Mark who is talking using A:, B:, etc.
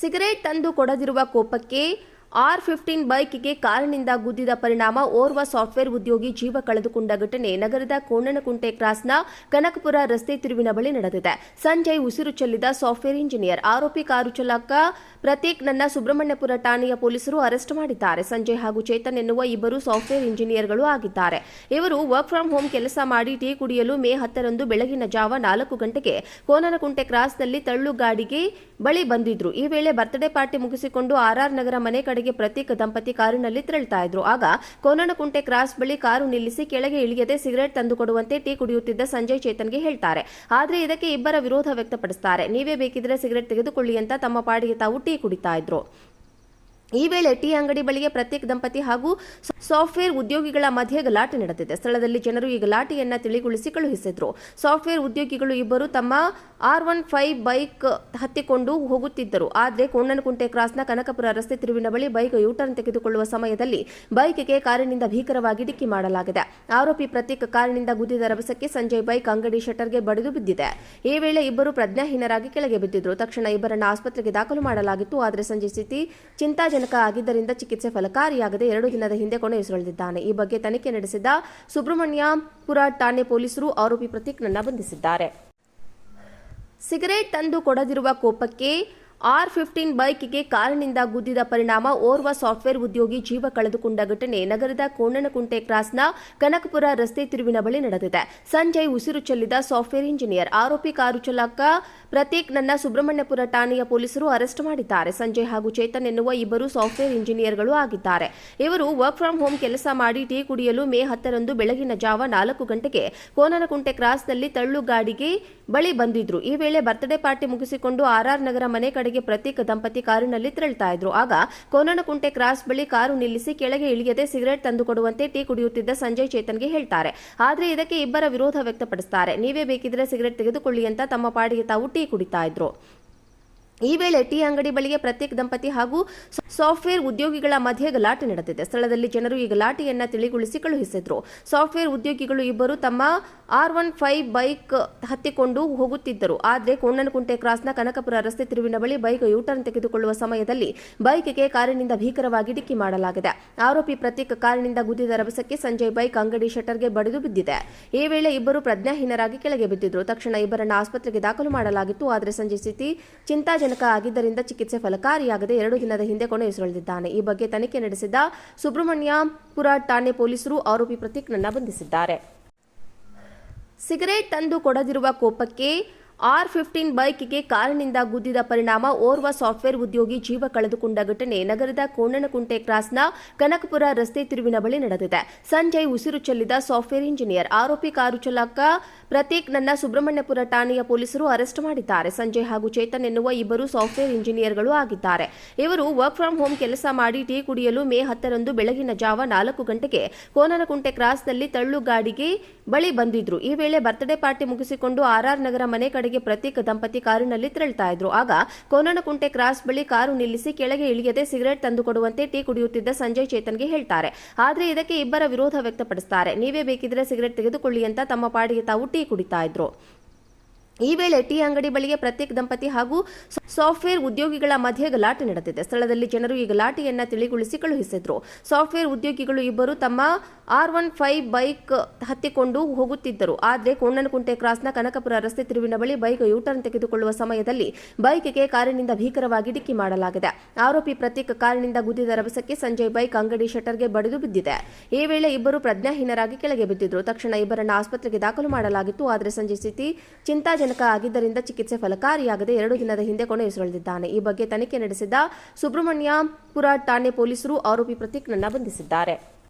A: Cigarette ತಂದು ಕೊಡದಿರುವ ಕೋಪಕ್ಕೆ R fifteen ಬೈಕ್ಗೆ ಕಾರಿನಿಂದ ಗುದ್ದಿದ ಪರಿಣಾಮ ಓರ್ವ ಸಾಫ್ಟ್ವೇರ್ ಉದ್ಯೋಗಿ ಜೀವ ಕಳೆದುಕೊಂಡ ಘಟನೆ ನಗರದ ಕೋಣನಕುಂಟೆ ಕ್ರಾಸ್ನ ಕನಕಪುರ ರಸ್ತೆ ತಿರುವಿನ ಬಳಿ ನಡೆದಿದೆ. ಸಂಜಯ್ ಉಸಿರು ಚೆಲ್ಲಿದ ಸಾಫ್ಟ್ವೇರ್ ಇಂಜಿನಿಯರ್. ಆರೋಪಿ ಕಾರು ಚಾಲಕ ಪ್ರತೀಕ್ ನನ್ನ ಸುಬ್ರಹ್ಮಣ್ಯಪುರ ಠಾಣೆಯ ಪೊಲೀಸರು ಅರೆಸ್ಟ್ ಮಾಡಿದ್ದಾರೆ. ಸಂಜಯ್ ಹಾಗೂ ಚೇತನ್ ಎನ್ನುವ ಇಬ್ಬರು ಸಾಫ್ಟ್ವೇರ್ ಇಂಜಿನಿಯರ್ಗಳು ಆಗಿದ್ದಾರೆ. ಇವರು ವರ್ಕ್ ಫ್ರಮ್ ಹೋಮ್ ಕೆಲಸ ಮಾಡಿ ಟೀ ಕುಡಿಯಲು ಮೇ ಹತ್ತರಂದು ಬೆಳಗಿನ ಜಾವ ನಾಲ್ಕು ಗಂಟೆಗೆ ಕೋನನಕುಂಟೆ ಕ್ರಾಸ್ನಲ್ಲಿ ತಳ್ಳು ಗಾಡಿಗೆ ಬಳಿ ಬಂದಿದ್ರು. ಈ ವೇಳೆ ಬರ್ತ್ಡೇ ಪಾರ್ಟಿ ಮುಗಿಸಿಕೊಂಡು ಆರ್ಆರ್ ನಗರ ಮನೆ ಕಡೆಗೆ ಪ್ರತೀಕ್ ದಂಪತಿ ಕಾರಿನಲ್ಲಿ ತೆರಳ್ತಾ ಇದ್ರು. ಆಗ ಕೋನನಕುಂಟೆ ಕ್ರಾಸ್ ಬಳಿ ಕಾರು ನಿಲ್ಲಿಸಿ ಕೆಳಗೆ ಇಳಿಯದೆ ಸಿಗರೆಟ್ ತಂದುಕೊಡುವಂತೆ ಟೀ ಕುಡಿಯುತ್ತಿದ್ದ ಸಂಜಯ್ ಚೇತನ್ಗೆ ಹೇಳ್ತಾರೆ. ಆದ್ರೆ ಇದಕ್ಕೆ ಇಬ್ಬರ ವಿರೋಧ ವ್ಯಕ್ತಪಡಿಸುತ್ತಾರೆ ನೀವೇ ಬೇಕಿದ್ರೆ ಸಿಗರೆಟ್ ತೆಗೆದುಕೊಳ್ಳಿ ಅಂತ ತಮ್ಮ ಪಾಡಿಗೆ ತಾವು ಟೀ ಕುಡಿತಾ ಇದ್ರು. ಈ ವೇಳೆ ಟೀ ಅಂಗಡಿ ಬಳಿಗೆ ಪ್ರತ್ಯೇಕ ದಂಪತಿ ಹಾಗೂ ಸಾಫ್ಟ್ವೇರ್ ಉದ್ಯೋಗಿಗಳ ಮಧ್ಯೆ ಗಲಾಟೆ ನಡೆದಿದೆ. ಸ್ಥಳದಲ್ಲಿ ಜನರು ಈ ಗಲಾಟೆಯನ್ನ ತಿಳಿಗೊಳಿಸಿ ಕಳುಹಿಸಿದ್ರು. ಸಾಫ್ಟ್ವೇರ್ ಉದ್ಯೋಗಿಗಳು ಇಬ್ಬರು ತಮ್ಮ ಆರ್ ಒನ್ ಫೈವ್ ಬೈಕ್ ಹತ್ತಿಕೊಂಡು ಹೋಗುತ್ತಿದ್ದರು. ಆದರೆ ಕೋಣನಕುಂಟೆ ಕ್ರಾಸ್ನ ಕನಕಪುರ ರಸ್ತೆ ತಿರುವಿನ ಬಳಿ ಬೈಕ್ ಯೂಟರ್ನ್ ತೆಗೆದುಕೊಳ್ಳುವ ಸಮಯದಲ್ಲಿ ಬೈಕ್ಗೆ ಕಾರಿನಿಂದ ಭೀಕರವಾಗಿ ಡಿಕ್ಕಿ ಮಾಡಲಾಗಿದೆ. ಆರೋಪಿ ಪ್ರತ್ಯೇಕ ಕಾರಿನಿಂದ ಗುದ್ದಿದ ರಭಸಕ್ಕೆ ಸಂಜಯ್ ಬೈಕ್ ಅಂಗಡಿ ಶಟರ್ಗೆ ಬಡಿದು ಬಿದ್ದಿದೆ. ಈ ವೇಳೆ ಇಬ್ಬರು ಪ್ರಜ್ಞಾಹೀನರಾಗಿ ಕೆಳಗೆ ಬಿದ್ದಿದ್ರು. ತಕ್ಷಣ ಇಬ್ಬರನ್ನ ಆಸ್ಪತ್ರೆಗೆ ದಾಖಲು ಮಾಡಲಾಗಿತ್ತು. ಆದರೆ ಸಂಜಯ್ ಸ್ಥಿತಿ ಚಿಂತಾಜನಕ ಆಗಿದ್ದರಿಂದ ಚಿಕಿತ್ಸೆ ಫಲಕಾರಿಯಾಗದೆ ಎರಡು ದಿನದ ಹಿಂದೆ ಕೊನೆಯುಸಿರೆಳೆದಿದ್ದಾನೆ ಈ ಬಗ್ಗೆ ತನಿಖೆ ನಡೆಸಿದ ಸುಬ್ರಹ್ಮಣ್ಯಪುರ ಠಾಣೆ ಪೊಲೀಸರು ಆರೋಪಿ ಪ್ರತೀಕ್ನನ್ನ ಬಂಧಿಸಿದ್ದಾರೆ. ಸಿಗರೇಟ್ ತಂದು ಕೊಡದಿರುವ ಕೋಪಕ್ಕೆ ಆರ್ ಫಿಫ್ಟೀನ್ ಬೈಕ್ಗೆ ಕಾರಿನಿಂದ ಗುದ್ದಿದ ಪರಿಣಾಮ, ಓರ್ವ ಸಾಫ್ಟ್ವೇರ್ ಉದ್ಯೋಗಿ ಜೀವ ಕಳೆದುಕೊಂಡ ಘಟನೆ ನಗರದ ಕೋಣನಕುಂಟೆ ಕ್ರಾಸ್ನ ಕನಕಪುರ ರಸ್ತೆ ತಿರುವಿನ ಬಳಿ ನಡೆದಿದೆ. ಸಂಜಯ್ ಉಸಿರು ಚೆಲ್ಲಿದ ಸಾಫ್ಟ್ವೇರ್ ಇಂಜಿನಿಯರ್, ಆರೋಪಿ ಕಾರು ಚಾಲಕ ಪ್ರತೀಕ್ ನನ್ನ ಸುಬ್ರಹ್ಮಣ್ಯಪುರ ಠಾಣೆಯ ಪೊಲೀಸರು ಅರೆಸ್ಟ್ ಮಾಡಿದ್ದಾರೆ. ಸಂಜಯ್ ಹಾಗೂ ಚೇತನ್ ಎನ್ನುವ ಇಬ್ಬರು ಸಾಫ್ಟ್ವೇರ್ ಇಂಜಿನಿಯರ್ಗಳು ಆಗಿದ್ದಾರೆ. ಇವರು ವರ್ಕ್ ಫ್ರಮ್ ಹೋಮ್ ಕೆಲಸ ಮಾಡಿ ಟೀ ಕುಡಿಯಲು ಮೇ ಹತ್ತರಂದು ಬೆಳಗಿನ ಜಾವ ನಾಲ್ಕು ಗಂಟೆಗೆ ಕೋನನಕುಂಟೆ ಕ್ರಾಸ್ನಲ್ಲಿ ತಳ್ಳು ಗಾಡಿಗೆ ಬಳಿ ಬಂದಿದ್ರು. ಈ ವೇಳೆ ಬರ್ತ್ಡೇ ಪಾರ್ಟಿ ಮುಗಿಸಿಕೊಂಡು ಆರ್ಆರ್ ನಗರ ಮನೆ ಕಡೆಗೆ ಪ್ರತೀಕ್ ದಂಪತಿ ಕಾರಿನಲ್ಲಿ ತೆರಳ್ತಾ ಇದ್ರು. ಆಗ ಕೋನನಕುಂಟೆ ಕ್ರಾಸ್ ಬಳಿ ಕಾರು ನಿಲ್ಲಿಸಿ ಕೆಳಗೆ ಇಳಿಯದೆ ಸಿಗರೆಟ್ ತಂದುಕೊಡುವಂತೆ ಟೀ ಕುಡಿಯುತ್ತಿದ್ದ ಸಂಜಯ್ ಚೇತನ್ಗೆ ಹೇಳ್ತಾರೆ. ಆದ್ರೆ ಇದಕ್ಕೆ ಇಬ್ಬರ ವಿರೋಧ ವ್ಯಕ್ತಪಡಿಸುತ್ತಾರೆ ನೀವೇ ಬೇಕಿದ್ರೆ ಸಿಗರೆಟ್ ತೆಗೆದುಕೊಳ್ಳಿ ಅಂತ ತಮ್ಮ ಪಾಡಿಗೆ ತಾವು ಟೀ ಕುಡಿತಾ ಇದ್ರು. ಈ ವೇಳೆ ಟೀ ಅಂಗಡಿ ಬಳಿಗೆ ಪ್ರತ್ಯೇಕ ದಂಪತಿ ಹಾಗೂ ಸಾಫ್ಟ್ವೇರ್ ಉದ್ಯೋಗಿಗಳ ಮಧ್ಯೆ ಗಲಾಟೆ ನಡೆದಿದೆ. ಸ್ಥಳದಲ್ಲಿ ಜನರು ಈ ಗಲಾಟೆಯನ್ನ ತಿಳಿಗೊಳಿಸಿ ಕಳುಹಿಸಿದ್ರು. ಸಾಫ್ಟ್ವೇರ್ ಉದ್ಯೋಗಿಗಳು ಇಬ್ಬರು ತಮ್ಮ ಆರ್ ಒನ್ ಫೈವ್ ಬೈಕ್ ಹತ್ತಿಕೊಂಡು ಹೋಗುತ್ತಿದ್ದರು. ಆದರೆ ಕೋಣನಕುಂಟೆ ಕ್ರಾಸ್ನ ಕನಕಪುರ ರಸ್ತೆ ತಿರುವಿನ ಬಳಿ ಬೈಕ್ ಯೂಟರ್ನ್ ತೆಗೆದುಕೊಳ್ಳುವ ಸಮಯದಲ್ಲಿ ಬೈಕ್ಗೆ ಕಾರಿನಿಂದ ಭೀಕರವಾಗಿ ಡಿಕ್ಕಿ ಮಾಡಲಾಗಿದೆ. ಆರೋಪಿ ಪ್ರತ್ಯೇಕ ಕಾರಿನಿಂದ ಗುದ್ದಿದ ರಭಸಕ್ಕೆ ಸಂಜಯ್ ಬೈಕ್ ಅಂಗಡಿ ಶಟರ್ಗೆ ಬಡಿದು ಬಿದ್ದಿದೆ. ಈ ವೇಳೆ ಇಬ್ಬರು ಪ್ರಜ್ಞಾಹೀನರಾಗಿ ಕೆಳಗೆ ಬಿದ್ದಿದ್ರು. ತಕ್ಷಣ ಇಬ್ಬರನ್ನ ಆಸ್ಪತ್ರೆಗೆ ದಾಖಲು ಮಾಡಲಾಗಿತ್ತು. ಆದರೆ ಸಂಜೆ ಸ್ಥಿತಿ ಚಿಂತಾಜನಕ ಆಗಿದ್ದರಿಂದ ಚಿಕಿತ್ಸೆ ಫಲಕಾರಿಯಾಗದೆ ಎರಡು ದಿನದ ಹಿಂದೆ ಕೊನೆಯುಸಿರೆಳೆದಿದ್ದಾನೆ. ಈ ಬಗ್ಗೆ ತನಿಖೆ ನಡೆಸಿದ ಸುಬ್ರಹ್ಮಣ್ಯಪುರ ಠಾಣೆ ಪೊಲೀಸರು ಆರೋಪಿ ಪ್ರತೀಕ್ನನ್ನ ಬಂಧಿಸಿದ್ದಾರೆ. ಸಿಗರೇಟ್ ತಂದು ಕೊಡದಿರುವ ಕೋಪಕ್ಕೆ ಆರ್ ಫಿಫ್ಟೀನ್ ಬೈಕ್ಗೆ ಕಾರಿನಿಂದ ಗುದ್ದಿದ ಪರಿಣಾಮ ಓರ್ವ ಸಾಫ್ಟ್ವೇರ್ ಉದ್ಯೋಗಿ ಜೀವ ಕಳೆದುಕೊಂಡ ಘಟನೆ ನಗರದ ಕೋಣನಕುಂಟೆ ಕ್ರಾಸ್ನ ಕನಕಪುರ ರಸ್ತೆ ತಿರುವಿನ ಬಳಿ ನಡೆದಿದೆ. ಸಂಜಯ್ ಉಸಿರು ಚೆಲ್ಲಿದ ಸಾಫ್ಟ್ವೇರ್ ಇಂಜಿನಿಯರ್, ಆರೋಪಿ ಕಾರು ಚಾಲಕ ಪ್ರತೀಕ್ ನನ್ನ ಸುಬ್ರಹ್ಮಣ್ಯಪುರ ಠಾಣೆಯ ಪೊಲೀಸರು ಅರೆಸ್ಟ್ ಮಾಡಿದ್ದಾರೆ. ಸಂಜಯ್ ಹಾಗೂ ಚೇತನ್ ಎನ್ನುವ ಇಬ್ಬರು ಸಾಫ್ಟ್ವೇರ್ ಇಂಜಿನಿಯರ್ಗಳು ಆಗಿದ್ದಾರೆ. ಇವರು ವರ್ಕ್ ಫ್ರಮ್ ಹೋಮ್ ಕೆಲಸ ಮಾಡಿ ಟೀ ಕುಡಿಯಲು ಮೇ ಹತ್ತರಂದು ಬೆಳಗಿನ ಜಾವ ನಾಲ್ಕು ಗಂಟೆಗೆ ಕೋನನಕುಂಟೆ ಕ್ರಾಸ್ನಲ್ಲಿ ತಳ್ಳು ಗಾಡಿಗೆ ಬಳಿ ಬಂದಿದ್ರು. ಈ ವೇಳೆ ಬರ್ತ್ಡೇ ಪಾರ್ಟಿ ಮುಗಿಸಿಕೊಂಡು ಆರ್ಆರ್ ನಗರ ಮನೆ ಕಡೆಗೆ ಪ್ರತೀಕ್ ದಂಪತಿ ಕಾರಿನಲ್ಲಿ ತೆರಳ್ತಾ ಇದ್ರು. ಆಗ ಕೋನನಕುಂಟೆ ಕ್ರಾಸ್ ಬಳಿ ಕಾರು ನಿಲ್ಲಿಸಿ ಕೆಳಗೆ ಇಳಿಯದೆ ಸಿಗರೆಟ್ ತಂದುಕೊಡುವಂತೆ ಟೀ ಕುಡಿಯುತ್ತಿದ್ದ ಸಂಜಯ್ ಚೇತನ್ಗೆ ಹೇಳ್ತಾರೆ. ಆದರೆ ಇದಕ್ಕೆ ಇಬ್ಬರ ವಿರೋಧ ವ್ಯಕ್ತಪಡಿಸುತ್ತಾರೆ ನೀವೇ ಬೇಕಿದ್ರೆ ಸಿಗರೆಟ್ ತೆಗೆದುಕೊಳ್ಳಿ ಅಂತ ತಮ್ಮ ಪಾಡಿಗೆ ತಾವು ಟೀ ಕುಡಿತಾ ಇದ್ರು. ಈ ವೇಳೆ ಟೀ ಅಂಗಡಿ ಬಳಿಗೆ ಪ್ರತ್ಯೇಕ ದಂಪತಿ ಹಾಗೂ ಸಾಫ್ಟ್ವೇರ್ ಉದ್ಯೋಗಿಗಳ ಮಧ್ಯೆ ಗಲಾಟೆ ನಡೆದಿದೆ. ಸ್ಥಳದಲ್ಲಿ ಜನರು ಈ ಗಲಾಟೆಯನ್ನ ತಿಳಿಗೊಳಿಸಿ ಕಳುಹಿಸಿದ್ರು. ಸಾಫ್ಟ್ವೇರ್ ಉದ್ಯೋಗಿಗಳು ಇಬ್ಬರು ತಮ್ಮ ಆರ್ ಒನ್ ಫೈವ್ ಬೈಕ್ ಹತ್ತಿಕೊಂಡು ಹೋಗುತ್ತಿದ್ದರು. ಆದರೆ ಕೋಣನಕುಂಟೆ ಕ್ರಾಸ್ನ ಕನಕಪುರ ರಸ್ತೆ ತಿರುವಿನ ಬಳಿ ಬೈಕ್ ಯೂಟರ್ನ್ ತೆಗೆದುಕೊಳ್ಳುವ ಸಮಯದಲ್ಲಿ ಬೈಕ್ಗೆ ಕಾರಿನಿಂದ ಭೀಕರವಾಗಿ ಡಿಕ್ಕಿ ಮಾಡಲಾಗಿದೆ. ಆರೋಪಿ ಪ್ರತ್ಯೇಕ ಕಾರಿನಿಂದ ಗುದ್ದಿದ ರಭಸಕ್ಕೆ ಸಂಜಯ್ ಬೈಕ್ ಅಂಗಡಿ ಶಟರ್ಗೆ ಬಡಿದು ಬಿದ್ದಿದೆ. ಈ ವೇಳೆ ಇಬ್ಬರು ಪ್ರಜ್ಞಾಹೀನರಾಗಿ ಕೆಳಗೆ ಬಿದ್ದಿದ್ರು. ತಕ್ಷಣ ಇಬ್ಬರನ್ನು ಆಸ್ಪತ್ರೆಗೆ ದಾಖಲು ಮಾಡಲಾಗಿತ್ತು. ಆದರೆ ಸಂಜೆ ಸ್ಥಿತಿ ಚಿಂತಾಜನಕ ಆಗಿದ್ದರಿಂದ ಚಿಕಿತ್ಸೆ ಫಲಕಾರಿಯಾಗದೆ ಎರಡು ದಿನದ ಹಿಂದೆ ಕೊನೆಯುಸಿರೆಳೆದಿದ್ದಾನೆ. ಈ ಬಗ್ಗೆ ತನಿಖೆ ನಡೆಸಿದ ಸುಬ್ರಹ್ಮಣ್ಯಪುರ ಠಾಣೆ ಪೊಲೀಸರು ಆರೋಪಿ ಪ್ರತೀಕ್ನನ್ನ ಬಂಧಿಸಿದ್ದಾರೆ.